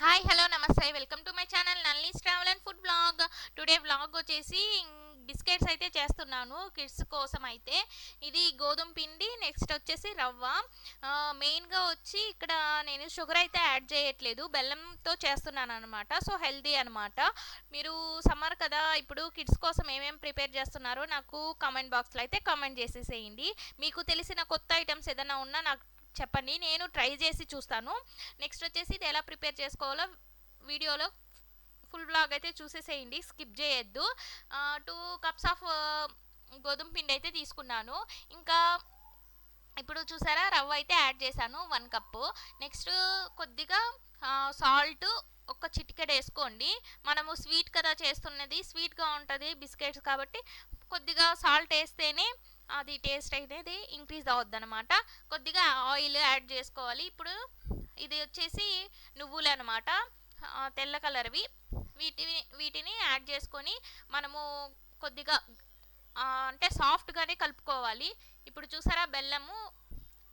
Hi hello నమస్తే. Welcome to my channel Nallis travel and food blog today blog వచ్చేసి biscuits అయితే చేస్తున్నాను kids కోసం అయితే. ఇది గోధుమ పిండి నెక్స్ట్ వచ్చేసి రవ్వ. మెయిన్గా వచ్చి ఇక్కడ నేను షుగర్ అయితే యాడ్ చేయట్లేదు బెల్లంతో చేస్తున్నాను అనమాట సో హెల్దీ అనమాట మీరు సమ్మర్ కదా ఇప్పుడు కిడ్స్ కోసం ఏమేమి ప్రిపేర్ చేస్తున్నారో నాకు కామెంట్ బాక్స్లో అయితే కామెంట్ చేసేసేయండి. మీకు తెలిసిన కొత్త ఐటమ్స్ ఏదైనా ఉన్నా నాకు చెప్పండి నేను ట్రై చేసి చూస్తాను. నెక్స్ట్ వచ్చేసి ఇది ఎలా ప్రిపేర్ చేసుకోవాలో వీడియోలో ఫుల్ బ్లాగ్ అయితే చూసేసేయండి స్కిప్ చేయొద్దు. టూ కప్స్ ఆఫ్ గోధుమ పిండి అయితే తీసుకున్నాను. ఇంకా ఇప్పుడు చూసారా రవ్వ అయితే యాడ్ చేశాను వన్ కప్పు. నెక్స్ట్ కొద్దిగా సాల్ట్ ఒక చిటికెడ వేసుకోండి. మనము స్వీట్ కదా చేస్తున్నది స్వీట్గా ఉంటుంది బిస్కెట్స్ కాబట్టి కొద్దిగా సాల్ట్ వేస్తేనే అది టేస్ట్ అనేది ఇంక్రీజ్ అవుద్దనమాట కొద్దిగా ఆయిల్ యాడ్ చేసుకోవాలి. ఇప్పుడు ఇది వచ్చేసి నువ్వులు అనమాట తెల్ల కలర్వి. వీటిని వీటిని యాడ్ చేసుకొని మనము కొద్దిగా అంటే సాఫ్ట్గానే కలుపుకోవాలి. ఇప్పుడు చూసారా బెల్లము?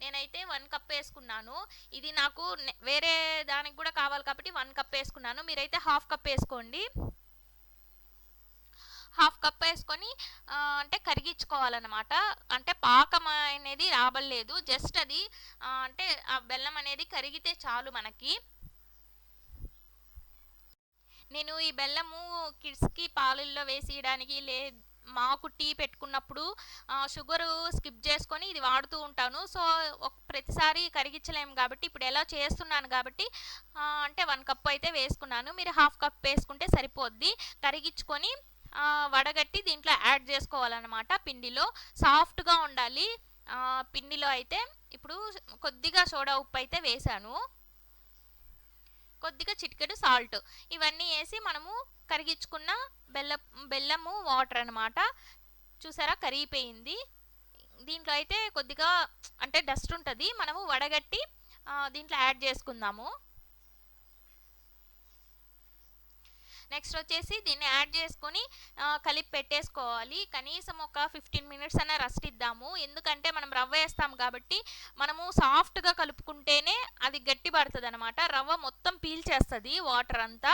నేనైతే వన్ కప్ వేసుకున్నాను. ఇది నాకు వేరే దానికి కూడా కావాలి కాబట్టి వన్ కప్ వేసుకున్నాను. మీరైతే హాఫ్ కప్ వేసుకోండి. హాఫ్ కప్ వేసుకొని అంటే కరిగించుకోవాలన్నమాట. అంటే పాకం అనేది రాబడలేదు. జస్ట్ అది అంటే ఆ బెల్లం అనేది కరిగితే చాలు మనకి. నేను ఈ బెల్లము కిడ్స్కి పాలల్లో వేసియడానికి లే మాకు టీ పెట్టుకున్నప్పుడు షుగర్ స్కిప్ చేసుకొని ఇది వాడుతూ ఉంటాను. సో ఒక ప్రతిసారి కరిగించలేము కాబట్టి ఇప్పుడు ఎలా చేస్తున్నాను కాబట్టి అంటే వన్ కప్ అయితే వేసుకున్నాను. మీరు హాఫ్ కప్ వేసుకుంటే సరిపోద్ది. కరిగించుకొని వడగట్టి దీంట్లో యాడ్ చేసుకోవాలన్నమాట పిండిలో. సాఫ్ట్గా ఉండాలి. పిండిలో అయితే ఇప్పుడు కొద్దిగా సోడా ఉప్పు అయితే వేసాను. కొద్దిగా చిటికెడు సాల్ట్. ఇవన్నీ వేసి మనము కరిగించుకున్న బెల్ల బెల్లము వాటర్ అనమాట చూసారా? కరిగిపోయింది. దీంట్లో అయితే కొద్దిగా అంటే డస్ట్ ఉంటుంది. మనము వడగట్టి దీంట్లో యాడ్ చేసుకుందాము. నెక్స్ట్ వచ్చేసి దీన్ని యాడ్ చేసుకొని కలిపి పెట్టేసుకోవాలి. కనీసం ఒక ఫిఫ్టీన్ మినిట్స్ అన్న రెస్ట్ ఇద్దాము. ఎందుకంటే మనం రవ్వ వేస్తాం కాబట్టి మనము సాఫ్ట్గా కలుపుకుంటేనే అది గట్టి పడుతుంది అనమాట రవ్వ మొత్తం పీల్చేస్తుంది వాటర్ అంతా.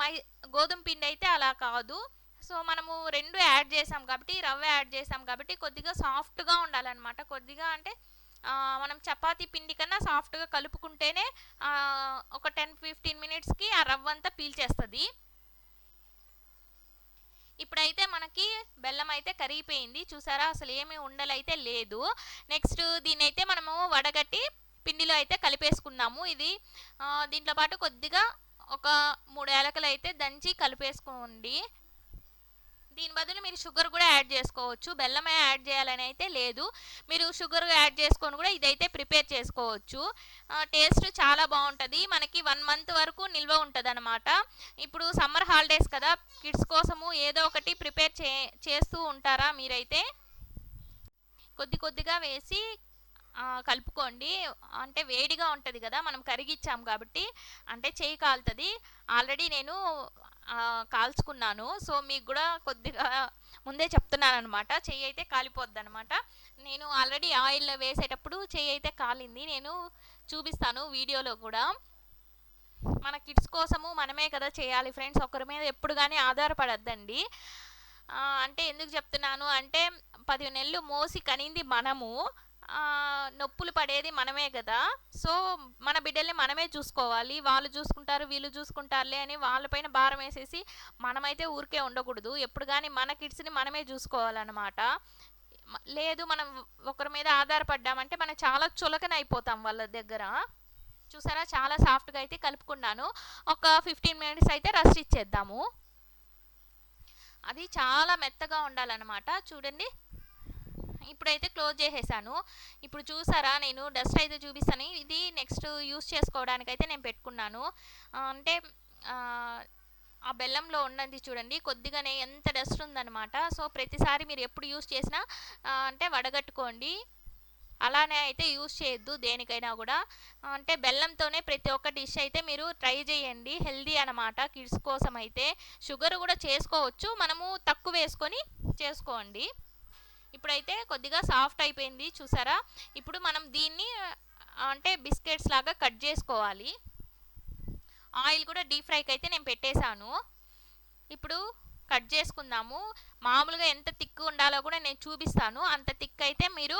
మై గోధుమ పిండి అయితే అలా కాదు. సో మనము రెండు యాడ్ చేసాం కాబట్టి రవ్వ యాడ్ చేసాం కాబట్టి కొద్దిగా సాఫ్ట్గా ఉండాలన్నమాట. కొద్దిగా అంటే మనం చపాతీ పిండి కన్నా సాఫ్ట్గా కలుపుకుంటేనే ఒక టెన్ ఫిఫ్టీన్ మినిట్స్ ఫీల్ చేస్తుంది ఇప్పుడైతే మనకి బెల్లం అయితే కరిగిపోయింది. చూసారా? అసలు ఏమీ ఉండలైతే లేదు. నెక్స్ట్ దీన్ని అయితే మనము వడగట్టి పిండిలో అయితే కలిపేసుకున్నాము. ఇది దీంట్లో పాటు కొద్దిగా ఒక మూడు ఏలకలు అయితే దంచి కలిపేసుకోండి. దీని బదులు మీరు షుగర్ కూడా యాడ్ చేసుకోవచ్చు. బెల్లమే యాడ్ చేయాలని అయితే లేదు. మీరు షుగర్ యాడ్ చేసుకొని కూడా ఇదైతే ప్రిపేర్ చేసుకోవచ్చు. టేస్ట్ చాలా బాగుంటుంది. మనకి వన్ మంత్ వరకు నిల్వ ఉంటుంది అనమాట ఇప్పుడు సమ్మర్ హాలిడేస్ కదా. కిడ్స్ కోసము ఏదో ఒకటి ప్రిపేర్ చే చేస్తూ ఉంటారా మీరైతే? కొద్ది కొద్దిగా వేసి కలుపుకోండి. అంటే వేడిగా ఉంటుంది కదా. మనం కరిగిచ్చాం కాబట్టి. అంటే చేయి కాలుతుంది. ఆల్రెడీ నేను కాల్చుకున్నాను. సో మీకు కూడా కొద్దిగా ముందే చెప్తున్నాను అనమాట చెయ్యి అయితే కాలిపోద్ది అనమాట నేను ఆల్రెడీ ఆయిల్ వేసేటప్పుడు చెయ్యి అయితే కాలింది. నేను చూపిస్తాను వీడియోలో కూడా. మన కిడ్స్ కోసము మనమే కదా చేయాలి ఫ్రెండ్స్. ఒకరి మీద ఎప్పుడు కానీ ఆధారపడద్దండి. అంటే ఎందుకు చెప్తున్నాను అంటే పది నెలలు మోసి కనింది మనము. నొప్పులు పడేది మనమే కదా. సో మన బిడ్డల్ని మనమే చూసుకోవాలి. వాళ్ళు చూసుకుంటారు వీళ్ళు చూసుకుంటారులే అని వాళ్ళపైన భారం వేసేసి మనమైతే ఊరికే ఉండకూడదు. ఎప్పుడు కానీ మన కిడ్స్ని మనమే చూసుకోవాలన్నమాట. లేదు మనం ఒకరి మీద ఆధారపడ్డామంటే మనం చాలా చులకన అయిపోతాం వాళ్ళ దగ్గర. చూసారా? చాలా సాఫ్ట్గా అయితే కలుపుకున్నాను. ఒక ఫిఫ్టీన్ మినిట్స్ అయితే రెస్ట్ ఇచ్చేద్దాము. అది చాలా మెత్తగా ఉండాలన్నమాట. చూడండి. ఇప్పుడైతే క్లోజ్ చేసేసాను. ఇప్పుడు చూసారా నేను డస్ట్ అయితే చూపిస్తాను. ఇది నెక్స్ట్ యూస్ చేసుకోవడానికి అయితే నేను పెట్టుకున్నాను. అంటే ఆ, బెల్లంలో ఉన్నది చూడండి కొద్దిగానే ఎంత డస్ట్ ఉందన్నమాట. సో ప్రతిసారి మీరు ఎప్పుడు యూస్ చేసినా అంటే వడగట్టుకోండి. అలానే అయితే యూస్ చేయొద్దు దేనికైనా కూడా. అంటే బెల్లంతోనే ప్రతి ఒక్క డిష్ అయితే మీరు ట్రై చేయండి. హెల్దీ అనమాట కిడ్స్ కోసం అయితే షుగర్ కూడా చేసుకోవచ్చు. మనము తక్కువ వేసుకొని చేసుకోండి. ఇప్పుడైతే కొద్దిగా సాఫ్ట్ అయిపోయింది చూసారా? ఇప్పుడు మనం దీన్ని అంటే బిస్కెట్స్ లాగా కట్ చేసుకోవాలి. ఆయిల్ కూడా డీప్ ఫ్రైకి అయితే నేను పెట్టేశాను. ఇప్పుడు కట్ చేసుకుందాము. మామూలుగా ఎంత థిక్ ఉండాలో కూడా నేను చూపిస్తాను. అంత థిక్ అయితే మీరు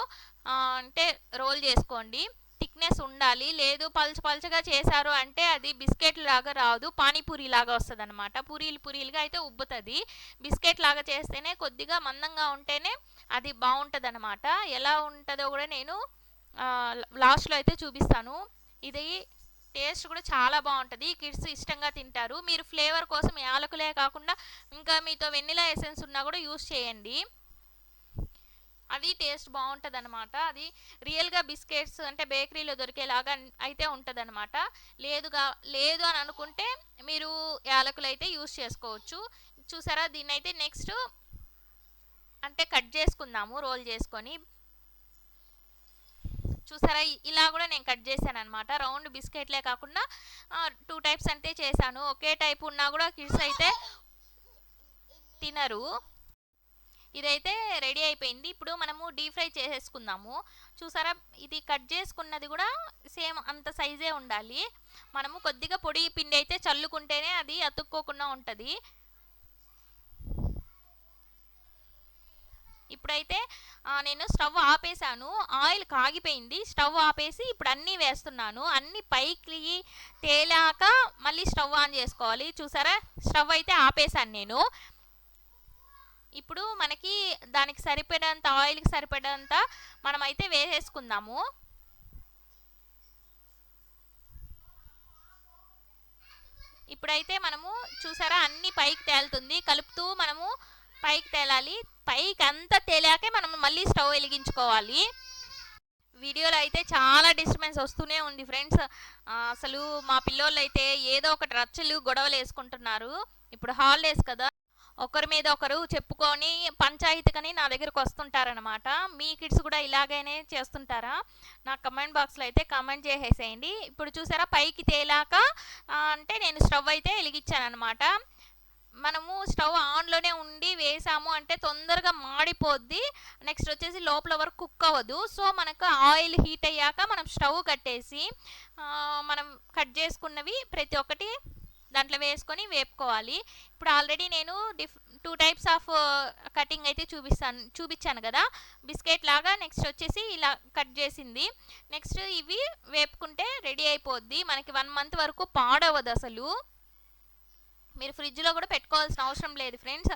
అంటే రోల్ చేసుకోండి. థిక్నెస్ ఉండాలి. లేదు పల్చ పలుచగా చేశారు అంటే అది బిస్కెట్ లాగా రాదు. పానీపూరి లాగా వస్తుంది అనమాట పూరీలు పూరీలుగా అయితే ఉబ్బుతుంది. బిస్కెట్ లాగా చేస్తేనే కొద్దిగా మందంగా ఉంటేనే అది బాగుంటుంది అనమాట ఎలా ఉంటుందో కూడా నేను లాస్ట్లో అయితే చూపిస్తాను. ఇది టేస్ట్ కూడా చాలా బాగుంటుంది కిడ్స్ ఇష్టంగా తింటారు. మీరు ఫ్లేవర్ కోసం యాలకులే కాకుండా ఇంకా మీతో వెనిలా ఎసెన్స్ ఉన్నా కూడా యూస్ చేయండి. అది టేస్ట్ బాగుంటుంది అనమాట అది రియల్గా బిస్కెట్స్ అంటే బేకరీలో దొరికేలాగా అయితే ఉంటుంది అనమాట లేదుగా లేదు అని అనుకుంటే మీరు యాలకులు అయితే యూస్ చేసుకోవచ్చు. చూసారా? దీన్ని అయితే నెక్స్ట్ అంటే కట్ చేసుకుందాము రోల్ చేసుకొని. చూసారా? ఇలా కూడా నేను కట్ చేశాను అనమాట రౌండ్ బిస్కెట్లే కాకుండా టూ టైప్స్ అంటే చేశాను. ఒకే టైప్ ఉన్నా కూడా కిడ్స్ అయితే తినరు. ఇదైతే రెడీ అయిపోయింది. ఇప్పుడు మనము డీప్ ఫ్రై చేసేసుకుందాము. చూసారా? ఇది కట్ చేసుకున్నది కూడా సేమ్ అంత సైజే ఉండాలి. మనము కొద్దిగా పొడి పిండి అయితే చల్లుకుంటేనే అది అతుక్కోకుండా ఉంటుంది. ఇప్పుడైతే నేను స్టవ్ ఆపేసాను ఆయిల్ కాగిపోయింది. స్టవ్ ఆపేసి ఇప్పుడు అన్నీ వేస్తున్నాను. అన్నీ పైకి తేలాక మళ్ళీ స్టవ్ ఆన్ చేసుకోవాలి. చూసారా? స్టవ్ అయితే ఆపేసాను నేను. ఇప్పుడు మనకి దానికి సరిపడేంత ఆయిల్కి సరిపడేంత మనమైతే వేసేసుకుందాము. ఇప్పుడైతే మనము చూసారా అన్ని పైకి తేలుతుంది. కలుపుతూ మనము పైకి తేలాలి. పైకి అంతా తేలాకే మనం మళ్ళీ స్టవ్ వెలిగించుకోవాలి. వీడియోలో అయితే చాలా డిస్టర్బెన్స్ వస్తూనే ఉంది ఫ్రెండ్స్. అసలు మా పిల్లోళ్ళు అయితే ఏదో ఒకటి రచ్చలు గొడవలు వేసుకుంటున్నారు. ఇప్పుడు హాలిడేస్ కదా. ఒకరి మీద ఒకరు చెప్పుకొని పంచాయతీకని నా దగ్గరకు వస్తుంటారనమాట మీ కిడ్స్ కూడా ఇలాగైనే చేస్తుంటారా? నా కమెంట్ బాక్స్లో అయితే కమెంట్ చేసేసేయండి. ఇప్పుడు చూసారా పైకి తేలాక అంటే నేను స్టవ్ అయితే వెలిగించాను అనమాట మనము స్టవ్ ఆన్లోనే ఉండి వేసాము అంటే తొందరగా మాడిపోద్ది. నెక్స్ట్ వచ్చేసి లోపల వరకు కుక్ అవ్వదు. సో మనకు ఆయిల్ హీట్ అయ్యాక మనం స్టవ్ కట్టేసి మనం కట్ చేసుకున్నవి ప్రతి ఒక్కటి దాంట్లో వేసుకొని వేపుకోవాలి. ఇప్పుడు ఆల్రెడీ నేను diff two types of cutting అయితే చూపిస్తాను చూపించాను కదా. బిస్కెట్ లాగా నెక్స్ట్ వచ్చేసి ఇలా కట్ చేసింది. నెక్స్ట్ ఇవి వేపుకుంటే రెడీ అయిపోద్ది. మనకి వన్ మంత్ వరకు పాడవదు అసలు. మీరు ఫ్రిడ్జ్లో కూడా పెట్టుకోవాల్సిన అవసరం లేదు ఫ్రెండ్స్.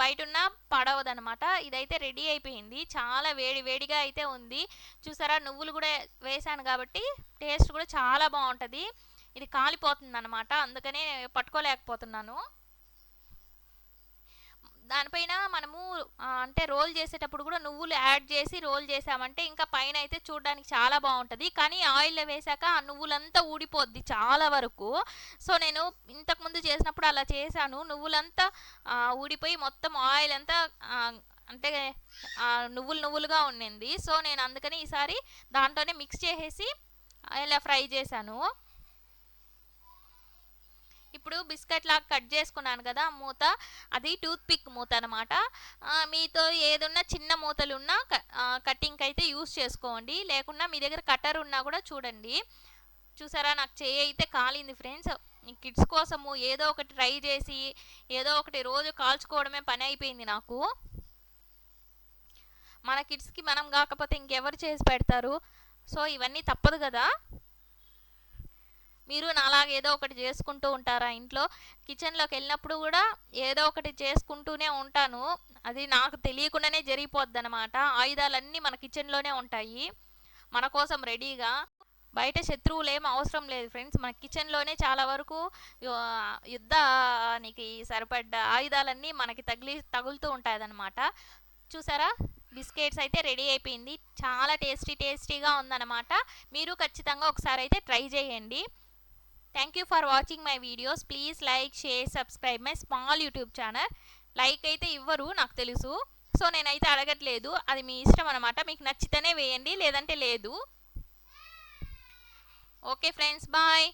బయట ఉన్న పడవదు అనమాట ఇదైతే రెడీ అయిపోయింది. చాలా వేడి వేడిగా అయితే ఉంది. చూసారా? నువ్వులు కూడా వేసాను కాబట్టి టేస్ట్ కూడా చాలా బాగుంటుంది. ఇది కాలిపోతుంది అనమాట అందుకనే పట్టుకోలేకపోతున్నాను. దానిపైన మనము అంటే రోల్ చేసేటప్పుడు కూడా నువ్వులు యాడ్ చేసి రోల్ చేసామంటే ఇంకా పైన అయితే చూడడానికి చాలా బాగుంటుంది. కానీ ఆయిల్లో వేసాక ఆ నువ్వులంతా ఊడిపోద్ది చాలా వరకు. సో నేను ఇంతకుముందు చేసినప్పుడు అలా చేశాను. నువ్వులంతా ఊడిపోయి మొత్తం ఆయిల్ అంతా అంటే నువ్వులు నువ్వులుగా ఉండింది. సో నేను అందుకని ఈసారి దాంట్లోనే మిక్స్ చేసేసి ఇలా ఫ్రై చేశాను. ఇప్పుడు బిస్కెట్ లాగా కట్ చేసుకున్నాను కదా ఆ మూత అది టూత్ పిక్ మూత అనమాట మీతో ఏదున్నా చిన్న మూతలు ఉన్నా కటింగ్కి అయితే యూస్ చేసుకోండి. లేకుండా మీ దగ్గర కటర్ ఉన్నా కూడా చూడండి. చూసారా నాకు చేయి అయితే కాలింది ఫ్రెండ్స్. కిడ్స్ కోసము ఏదో ఒకటి ట్రై చేసి ఏదో ఒకటి రోజు కాల్చుకోవడమే పని అయిపోయింది నాకు. మన కిడ్స్కి మనం కాకపోతే ఇంకెవరు చేసి పెడతారు? సో ఇవన్నీ తప్పదు కదా. మీరు నాలాగా ఏదో ఒకటి చేసుకుంటూ ఉంటారా ఇంట్లో? కిచెన్లోకి వెళ్ళినప్పుడు కూడా ఏదో ఒకటి చేసుకుంటూనే ఉంటాను. అది నాకు తెలియకుండానే జరిగిపోద్ది అనమాట ఆయుధాలన్నీ మన కిచెన్లోనే ఉంటాయి. మన కోసం రెడీగా. బయట శత్రువులు ఏం అవసరం లేదు ఫ్రెండ్స్. మన కిచెన్లోనే చాలా వరకు యుద్ధానికి సరిపడ్డ ఆయుధాలన్నీ మనకి తగిలి తగులుతూ ఉంటాయన్నమాట. చూసారా? బిస్కెట్స్ అయితే రెడీ అయిపోయింది. చాలా టేస్టీ టేస్టీగా ఉందన్నమాట. మీరు ఖచ్చితంగా ఒకసారి అయితే ట్రై చేయండి. Thank you for watching my videos please like share subscribe my small YouTube channel like అయితే ఇవ్వరు నాకు తెలుసు. సో నేనైతే అడగట్లేదు. అది మీ ఇష్టం అనమాట మీకు నచ్చితేనే వేయండి లేదంటే లేదు. Okay friends bye